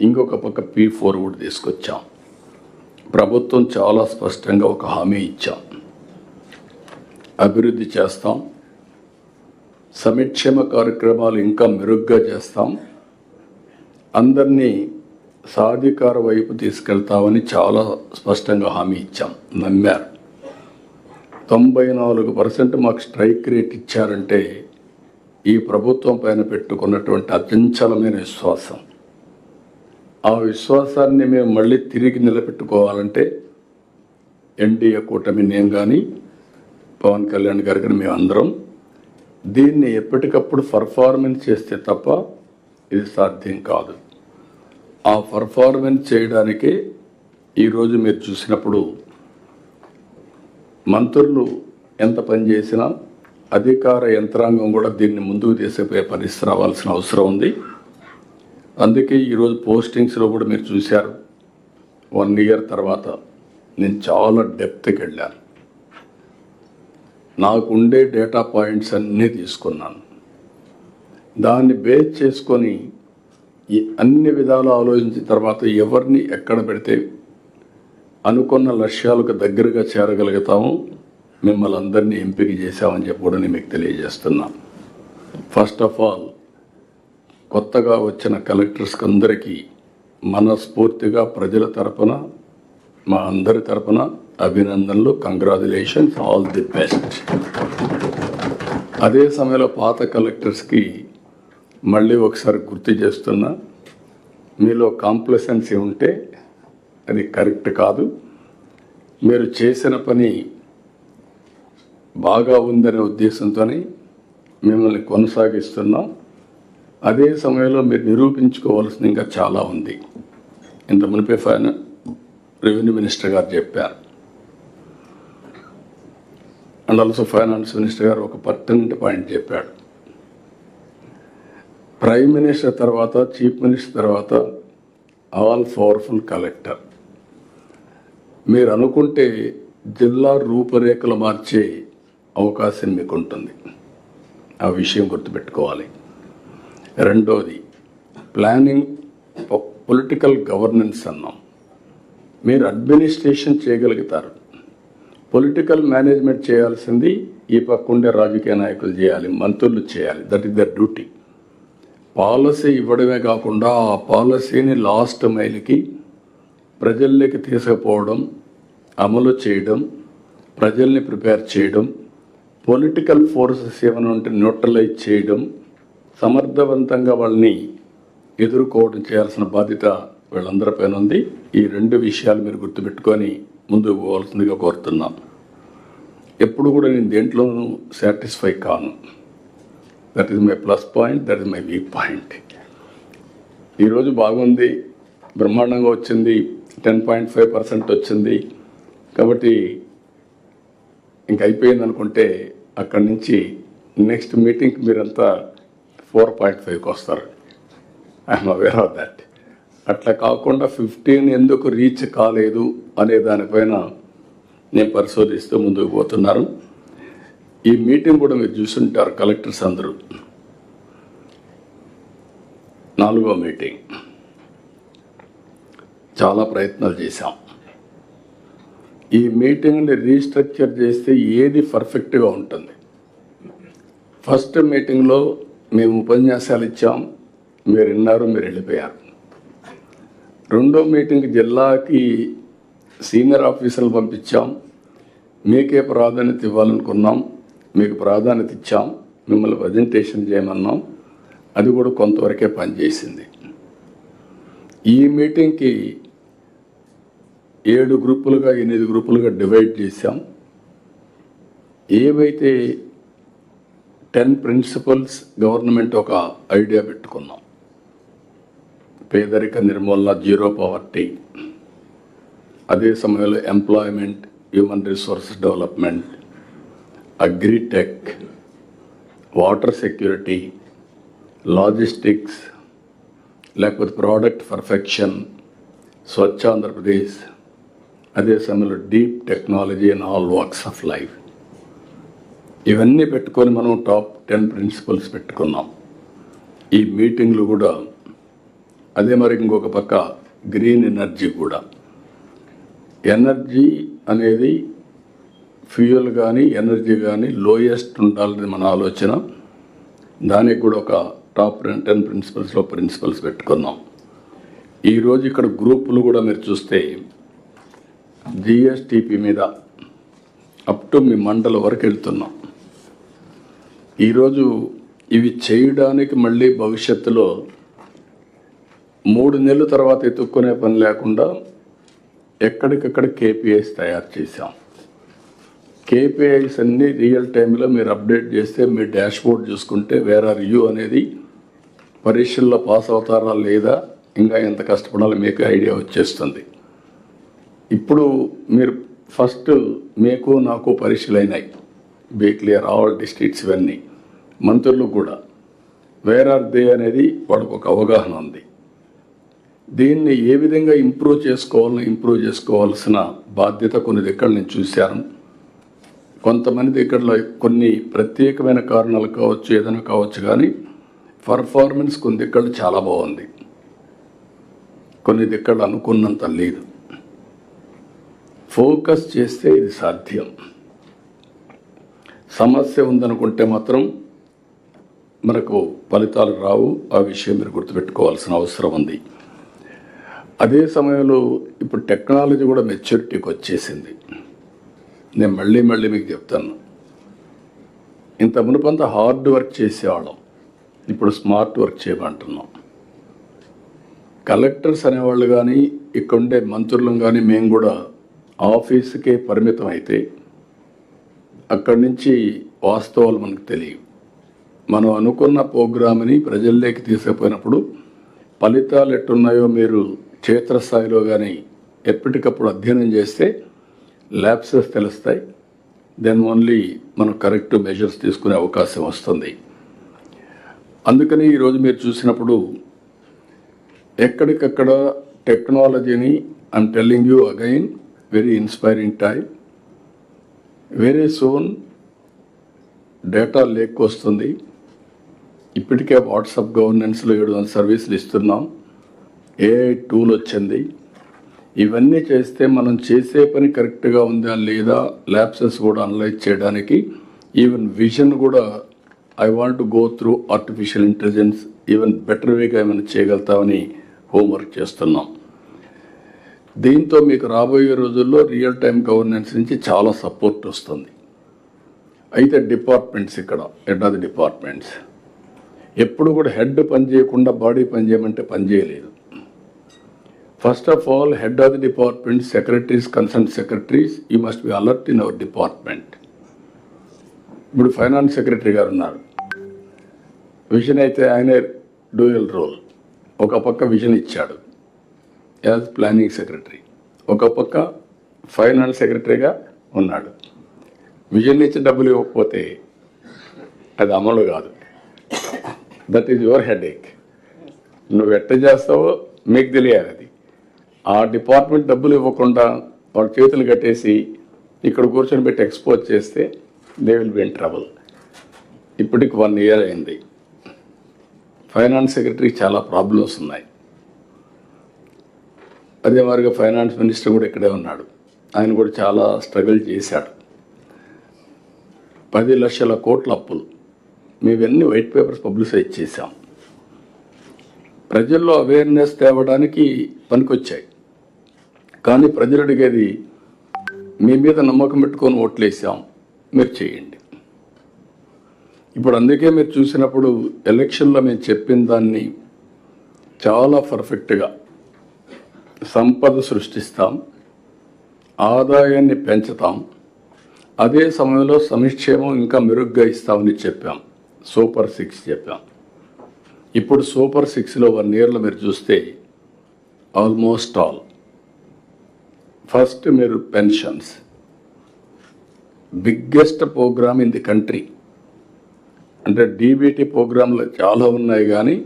ఇంకొక పక్క P four కూడా తీసుకొచ్చాం. ప్రభుత్వం చాలా స్పష్టంగా ఒక హామీ ఇచ్చాం. అభివృద్ధి చేస్తాం. సంక్షేమ కార్యక్రమాలు ఇంకా మెరుగ్గా చేస్తాం. అందరినీ సాధికార వైపు తీసుకెళ్తామని చాలా స్పష్టంగా హామీ ఇచ్చాం. నమ్మారు. తొంభై నాలుగు పర్సెంట్ మాకు స్ట్రైక్ రేట్ ఇచ్చారంటే ఈ ప్రభుత్వం పైన పెట్టుకున్నటువంటి అచంచలమైన విశ్వాసం. ఆ విశ్వాసాన్ని మేము మళ్ళీ తిరిగి నిలబెట్టుకోవాలంటే ఎన్డీఏ కూటమి నేను కానీ పవన్ కళ్యాణ్ గారు కానీ మేమందరం దీన్ని ఎప్పటికప్పుడు పర్ఫార్మెన్స్ చేస్తే తప్ప ఇది సాధ్యం కాదు. ఆ పర్ఫార్మెన్స్ చేయడానికే ఈరోజు మీరు చూసినప్పుడు మంత్రులు ఎంత పని చేసినా అధికార యంత్రాంగం కూడా దీన్ని ముందుకు తీసుకుపోయే పరిస్థితి రావాల్సిన అవసరం ఉంది. అందుకే ఈరోజు పోస్టింగ్స్లో కూడా మీరు చూశారు. వన్ ఇయర్ తర్వాత నేను చాలా డెప్త్కి వెళ్ళాను. నాకు ఉండే డేటా పాయింట్స్ అన్నీ తీసుకున్నాను. దాన్ని బేస్ చేసుకొని ఈ అన్ని విధాలు ఆలోచించిన తర్వాత ఎవరిని ఎక్కడ పెడితే అనుకున్న లక్ష్యాలకు దగ్గరగా చేరగలుగుతాము మిమ్మల్ని అందరినీ ఎంపిక చేశామని చెప్పి కూడా నేను మీకు తెలియజేస్తున్నాను ఫస్ట్ ఆఫ్ ఆల్ కొత్తగా వచ్చిన కలెక్టర్స్కి అందరికీ మనస్ఫూర్తిగా ప్రజల తరపున మా అందరి తరపున అభినందనలు కంగ్రాచులేషన్స్ ఆల్ ది బెస్ట్. అదే సమయంలో పాత కలెక్టర్స్కి మళ్ళీ ఒకసారి గుర్తు చేస్తున్నా మీలో కాంప్లసెన్సీ ఉంటే అది కరెక్ట్ కాదు. మీరు చేసిన పని బాగా ఉందనే ఉద్దేశంతో మిమ్మల్ని కొనసాగిస్తున్నాం. అదే సమయంలో మీరు నిరూపించుకోవాల్సింది ఇంకా చాలా ఉంది. ఇంత మునిపే ఫైన రెవెన్యూ మినిస్టర్ గారు చెప్పారు. అండ్ ఆల్సో ఫైనాన్స్ మినిస్టర్ గారు ఒక పర్టెంట్ పాయింట్ చెప్పాడు. ప్రైమ్ మినిస్టర్ తర్వాత చీఫ్ మినిస్టర్ తర్వాత ఆల్ పవర్ఫుల్ కలెక్టర్. మీరు అనుకుంటే జిల్లా రూపురేఖలు మార్చే అవకాశం మీకు ఉంటుంది ఆ విషయం గుర్తుపెట్టుకోవాలి. రెండోది ప్లానింగ్ పొలిటికల్ గవర్నెన్స్ అన్నాం. మీరు అడ్మినిస్ట్రేషన్ చేయగలుగుతారు. పొలిటికల్ మేనేజ్మెంట్ చేయాల్సింది ఈ పక్కుండే రాజకీయ నాయకులు చేయాలి మంత్రులు చేయాలి. That is their duty policy ఇవ్వడమే కాకుండా ఆ పాలసీని లాస్ట్ మైల్కి ప్రజల్లోకి తీసుకుపోవడం అమలు చేయడం ప్రజల్ని ప్రిపేర్ చేయడం పొలిటికల్ ఫోర్సెస్ ఏమైనా ఉంటే న్యూట్రలైజ్ చేయడం సమర్థవంతంగా వాళ్ళని ఎదుర్కోవడం చేయాల్సిన బాధ్యత వీళ్ళందరిపైన ఉంది. ఈ రెండు విషయాలు మీరు గుర్తుపెట్టుకొని ముందుకు పోవాల్సిందిగా కోరుతున్నాం. ఎప్పుడు కూడా నేను దేంట్లోనూ సాటిస్ఫై కాను. That is my plus point that is my weak point ఈరోజు బాగుంది బ్రహ్మాండంగా వచ్చింది టెన్ పాయింట్ ఫైవ్ పర్సెంట్ వచ్చింది. కాబట్టి ఇంక అయిపోయింది అనుకుంటే అక్కడి నుంచి నెక్స్ట్ మీటింగ్కి మీరంతా ఫోర్ పాయింట్ ఫైవ్కి వస్తారు. ఐఎమ్ అవేర్ ఆఫ్ దట్ అట్లా కాకుండా ఫిఫ్టీన్ ఎందుకు రీచ్ కాలేదు అనే దానిపైన నేను పరిశోధిస్తూ ముందుకు పోతున్నారు ఈ మీటింగ్ కూడా మీరు చూసుంటారు కలెక్టర్స్ అందరూ. నాలుగో మీటింగ్. చాలా ప్రయత్నాలు చేశాం. ఈ మీటింగ్ని రీస్ట్రక్చర్ చేస్తే ఏది పర్ఫెక్ట్గా ఉంటుంది? ఫస్ట్ మీటింగ్లో మేము ఉపన్యాసాలు ఇచ్చాం. మీరు విన్నారు మీరు వెళ్ళిపోయారు రెండో మీటింగ్ జిల్లాకి సీనియర్ ఆఫీసర్లు పంపించాం. మీకే ప్రాధాన్యత ఇవ్వాలనుకున్నాం. మీకు ప్రాధాన్యత ఇచ్చాం. మిమ్మల్ని ప్రజెంటేషన్ చేయమన్నాం. అది కూడా కొంతవరకే పనిచేసింది. ఈ మీటింగ్కి ఏడు గ్రూపులుగా ఎనిమిది గ్రూపులుగా డివైడ్ చేశాం. ఏవైతే టెన్ ప్రిన్సిపల్స్ గవర్నమెంట్ ఒక ఐడియా పెట్టుకున్నాం. పేదరిక నిర్మూలన జీరో పవర్టీ అదే సమయంలో employment human resource development agritech water security logistics లేకపోతే ప్రోడక్ట్ పర్ఫెక్షన్ స్వచ్ఛ ఆంధ్రప్రదేశ్ అదే సమయంలో deep technology and all works of life. ఇవన్నీ పెట్టుకొని మనం టాప్ టెన్ ప్రిన్సిపల్స్ పెట్టుకున్నాం. ఈ మీటింగ్లు కూడా అదే మరి ఇంకొక పక్క గ్రీన్ ఎనర్జీ కూడా. ఎనర్జీ అనేది ఫ్యూయల్ కానీ ఎనర్జీ కానీ లోయెస్ట్ ఉండాలని మన ఆలోచన. దానికి కూడా ఒక టాప్ టెన్ ప్రిన్సిపల్స్లో ప్రిన్సిపల్స్ పెట్టుకున్నాం. ఈరోజు ఇక్కడ గ్రూపులు కూడా మీరు చూస్తే జిఎస్టిపి మీద అప్ టు మీ మండల వరకు వెళ్తున్నాం. ఈరోజు ఇవి చేయడానికి మళ్ళీ భవిష్యత్తులో మూడు నెలల తర్వాత ఎత్తుక్కునే పని లేకుండా ఎక్కడికక్కడ కేపీఐస్ తయారు చేశాం. కేపీఐస్ అన్నీ రియల్ టైంలో మీరు అప్డేట్ చేస్తే మీ డాష్ బోర్డ్ చూసుకుంటే వేరే రివ్యూ అనేది పరీక్షల్లో పాస్ అవుతారా లేదా ఇంకా ఎంత కష్టపడాలో మీకు ఐడియా వచ్చేస్తుంది. ఇప్పుడు మీరు ఫస్ట్ మీకు నాకు పరీక్షలు అయినాయి. బీ ఆల్ డిస్ట్రిక్ట్స్ ఇవన్నీ. మంత్రులు కూడా వేర్ ఆర్ దే అనేది వాళ్ళకు ఒక అవగాహన ఉంది. దీన్ని ఏ విధంగా ఇంప్రూవ్ చేసుకోవాలని ఇంప్రూవ్ చేసుకోవాల్సిన బాధ్యత కొన్ని దగ్గర నేను చూశాను. కొంతమంది దగ్గరలో కొన్ని ప్రత్యేకమైన కారణాలు కావచ్చు ఏదైనా కావచ్చు కానీ పర్ఫార్మెన్స్ కొన్ని దగ్గర చాలా బాగుంది. కొన్ని దగ్గర అనుకున్నంత లేదు. ఫోకస్ చేస్తే ఇది సాధ్యం. సమస్య ఉందనుకుంటే మాత్రం మనకు ఫలితాలు రావు ఆ విషయం మీరు గుర్తుపెట్టుకోవాల్సిన అవసరం ఉంది. అదే సమయంలో ఇప్పుడు టెక్నాలజీ కూడా మెచ్యూరిటీకి వచ్చేసింది. నేను మళ్ళీ మళ్ళీ మీకు చెప్తాను. ఇంత మునుపంత హార్డ్ వర్క్ చేసేవాళ్ళం. ఇప్పుడు స్మార్ట్ వర్క్ చేయమంటున్నాం. కలెక్టర్స్ అనేవాళ్ళు కానీ ఇక్కడ ఉండే మంత్రులం కానీ మేము కూడా ఆఫీసుకే పరిమితం అయితే అక్కడి నుంచి వాస్తవాలు మనకు తెలియవు. మనం అనుకున్న ప్రోగ్రామ్ని ప్రజల్లోకి తీసుకుపోయినప్పుడు ఫలితాలు ఎట్టున్నాయో మీరు క్షేత్రస్థాయిలో కానీ ఎప్పటికప్పుడు అధ్యయనం చేస్తే ల్యాబ్సెస్ తెలుస్తాయి. దెన్ ఓన్లీ మనం కరెక్ట్ మెజర్స్ తీసుకునే అవకాశం వస్తుంది. అందుకని ఈరోజు మీరు చూసినప్పుడు ఎక్కడికక్కడ టెక్నాలజీని I'm telling you again very inspiring time very soon data lake వస్తుంది. ఇప్పటికే వాట్సాప్ గవర్నెన్స్లో ఏడు వందల సర్వీసులు ఇస్తున్నాం. ఏఐ టూల్ వచ్చింది. ఇవన్నీ చేస్తే మనం చేసే పని కరెక్ట్గా ఉందా లేదా ల్యాబ్సెస్ కూడా అనలైజ్ చేయడానికి ఈవెన్ విజన్ కూడా I want to go through artificial intelligence even better వేగా ఏమైనా చేయగలుగుతామని హోంవర్క్ చేస్తున్నాం. దీంతో మీకు రాబోయే రోజుల్లో రియల్ టైం గవర్నెన్స్ నుంచి చాలా సపోర్ట్ వస్తుంది. అయితే డిపార్ట్మెంట్స్ ఇక్కడ ఎడాది డిపార్ట్మెంట్స్. ఎప్పుడు కూడా హెడ్ పని చేయకుండా బాడీ పని చేయమంటే పని చేయలేదు. First of all head of the department secretaries concern secretaries you must be alert in our department ఇప్పుడు ఫైనాన్స్ సెక్రటరీ గారు ఉన్నారు. విజన్ అయితే ఆయనే డూయల్ రోల్ ఒక పక్క విజన్ ఇచ్చాడు యాజ్ ప్లానింగ్ సెక్రటరీ ఒక పక్క ఫైనాన్స్ సెక్రటరీగా ఉన్నాడు. విజన్ ఇచ్చి డబ్బులు ఇవ్వకపోతే అది అమలు కాదు. దట్ ఈజ్ యువర్ హెడ్ ఏక్ నువ్వు ఎట్ట చేస్తావో మీకు తెలియాలి అది. ఆ డిపార్ట్మెంట్ డబ్బులు ఇవ్వకుండా వాళ్ళ చేతులు కట్టేసి ఇక్కడ కూర్చొని పెట్టి ఎక్స్పోజ్ చేస్తే they will be in trouble ఇప్పటికి వన్ ఇయర్ అయింది. ఫైనాన్స్ సెక్రటరీ చాలా ప్రాబ్లమ్స్ ఉన్నాయి. అదే మాదిరిగా ఫైనాన్స్ మినిస్టర్ కూడా ఇక్కడే ఉన్నాడు. ఆయన కూడా చాలా స్ట్రగుల్ చేశాడు. పది లక్షల కోట్ల అప్పులు. మేవన్నీ వైట్ పేపర్స్ పబ్లిసైజ్ చేశాం. ప్రజల్లో అవేర్నెస్ తేవడానికి పనికొచ్చాయి. కానీ ప్రజలు అడిగేది మీ మీద నమ్మకం పెట్టుకొని ఓట్లేసాం మీరు చేయండి. ఇప్పుడు అందుకే మీరు చూసినప్పుడు ఎలక్షన్లో మేము చెప్పిన దాన్ని చాలా పర్ఫెక్ట్గా సంపద సృష్టిస్తాం ఆదాయాన్ని పెంచుతాం అదే సమయంలో సంక్షేమం ఇంకా మెరుగ్గా ఇస్తామని చెప్పాం. సూపర్ సిక్స్ చెప్పాం. ఇప్పుడు సూపర్ సిక్స్లో వన్ ఇయర్లో మీరు చూస్తే ఆల్మోస్ట్ ఆల్. ఫస్ట్ మీరు pensions. Biggest programme in the country. అంటే డీబీటీ ప్రోగ్రాంలు చాలా ఉన్నాయి కానీ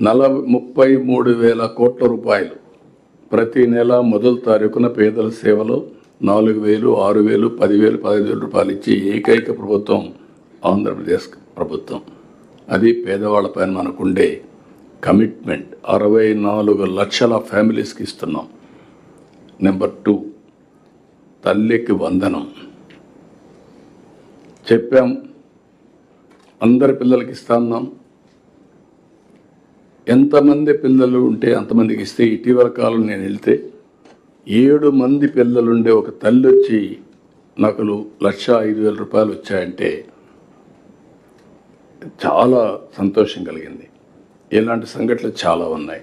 నలభై ముప్పై మూడు వేల కోట్ల రూపాయలు ప్రతి నెల మొదటి తారీఖున పేదల సేవలో నాలుగు వేలు ఆరు వేలు పదివేలు పదహైదు వేల రూపాయలు ఇచ్చే ఏకైక ప్రభుత్వం ఆంధ్రప్రదేశ్ ప్రభుత్వం. అది పేదవాళ్ళపైన మనకుండే కమిట్మెంట్. అరవై నాలుగు లక్షల ఫ్యామిలీస్కి ఇస్తున్నాం. నెంబర్ టూ తల్లికి వందనం. చెప్పాం అందరి పిల్లలకి ఇస్తాన్నాం ఎంతమంది పిల్లలు ఉంటే అంతమందికి ఇస్తే ఇటీవల కాలం నేను వెళ్తే ఏడు మంది పిల్లలుండే ఒక తల్లి వచ్చి నాకు లక్ష ఐదు వేల రూపాయలు వచ్చాయంటే చాలా సంతోషం కలిగింది. ఇలాంటి సంఘటనలు చాలా ఉన్నాయి.